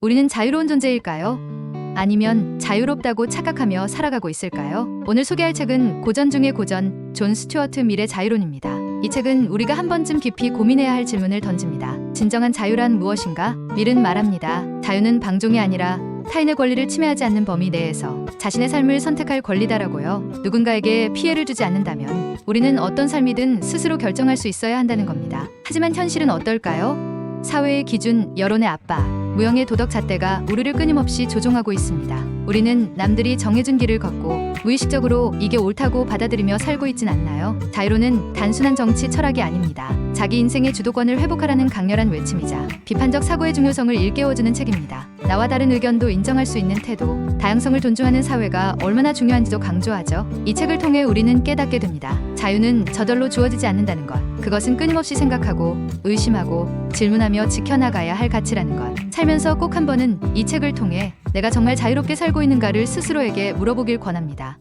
우리는 자유로운 존재일까요? 아니면 자유롭다고 착각하며 살아가고 있을까요? 오늘 소개할 책은 고전 중의 고전, 존 스튜어트 밀의 자유론입니다. 이 책은 우리가 한 번쯤 깊이 고민해야 할 질문을 던집니다. 진정한 자유란 무엇인가? 밀은 말합니다. 자유는 방종이 아니라 타인의 권리를 침해하지 않는 범위 내에서 자신의 삶을 선택할 권리다라고요. 누군가에게 피해를 주지 않는다면 우리는 어떤 삶이든 스스로 결정할 수 있어야 한다는 겁니다. 하지만 현실은 어떨까요? 사회의 기준, 여론의 압박, 무형의 도덕 잣대가 우리를 끊임없이 조종하고 있습니다. 우리는 남들이 정해준 길을 걷고 무의식적으로 이게 옳다고 받아들이며 살고 있진 않나요? 자유로는 단순한 정치 철학이 아닙니다. 자기 인생의 주도권을 회복하라는 강렬한 외침이자 비판적 사고의 중요성을 일깨워주는 책입니다. 나와 다른 의견도 인정할 수 있는 태도, 다양성을 존중하는 사회가 얼마나 중요한지도 강조하죠. 이 책을 통해 우리는 깨닫게 됩니다. 자유는 저절로 주어지지 않는다는 것. 그것은 끊임없이 생각하고 의심하고 질문하며 지켜나가야 할 가치라는 것. 살면서 꼭 한 번은 이 책을 통해 내가 정말 자유롭게 살고 있는가를 스스로에게 물어보길 권합니다.